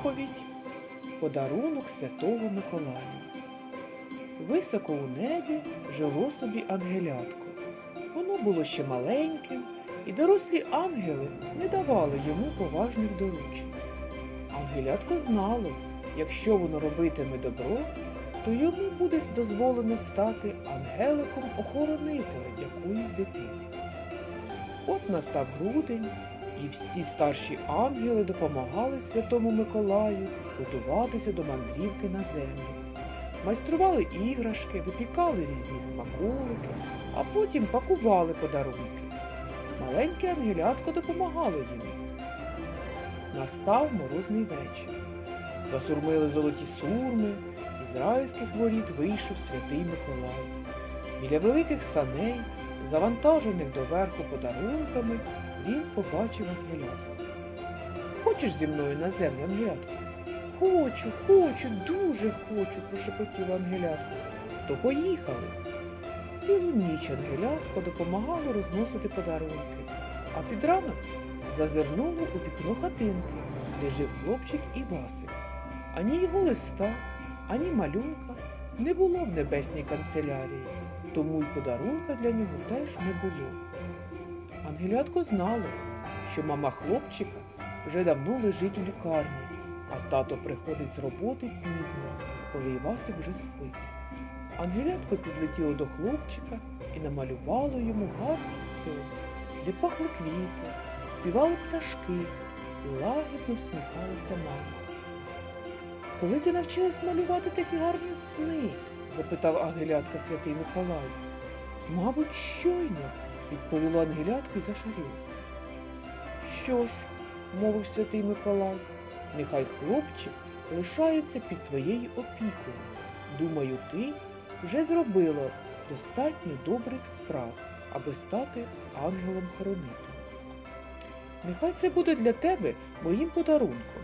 Відповідь Подарунок Святого Миколая. Високо у небі жило собі ангелятко. Воно було ще маленьким, і дорослі ангели не давали йому поважних доручень. Ангелятко знало, якщо воно робитиме добро, то йому буде дозволено стати ангеликом-охоронителем якоїсь дитини. От настав грудень, і всі старші ангели допомагали Святому Миколаю готуватися до мандрівки на землю. Майстрували іграшки, випікали різні смаколики, а потім пакували подарунки. Маленьке ангелятко допомагало їм. Настав морозний вечір. Засурмили золоті сурми, із райських воріт вийшов святий Миколай. Біля великих саней, завантажених доверху подарунками, він побачив ангелятку. Хочеш зі мною на землю, ангелятку? Хочу, хочу, дуже хочу, прошепотіла ангелятка. То поїхали. Цілу ніч ангелятко допомагало розносити подарунки, а під ранок зазирнуло у вікно хатинки, де жив хлопчик Івасик. Ані його листа, ані малюнка не було в небесній канцелярії, тому й подарунка для нього теж не було. Ангелятко знало, що мама хлопчика вже давно лежить у лікарні, а тато приходить з роботи пізно, коли Івасик вже спить. Ангелятко підлетіло до хлопчика і намалювало йому гарний сон, де пахли квіти, співали пташки і лагідно всміхалася мама. Коли ти навчилась малювати такі гарні сни? запитав ангелятка святий Миколай. Мабуть, щойно, відповіла ангелятка і зашарілася. Що ж, мовив святий Миколай, нехай хлопчик лишається під твоєю опікою. Думаю, ти вже зробила достатньо добрих справ, аби стати ангелом-хоронителем. Нехай це буде для тебе моїм подарунком.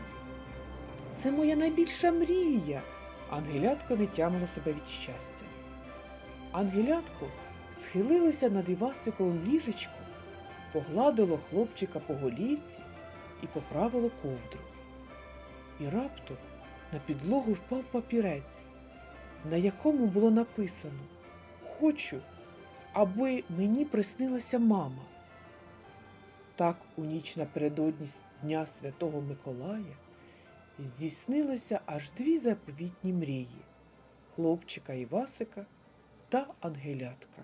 Це моя найбільша мрія. Ангелятко не тямило себе від щастя. Ангелятко схилилося над Івасиковим ліжечком, погладило хлопчика по голівці і поправило ковдру. І раптом на підлогу впав папірець, на якому було написано Хочу, аби мені приснилася мама. Так у ніч напередодні Дня Святого Миколая здійснилися аж дві заповітні мрії хлопчика Івасика та Ангелятка.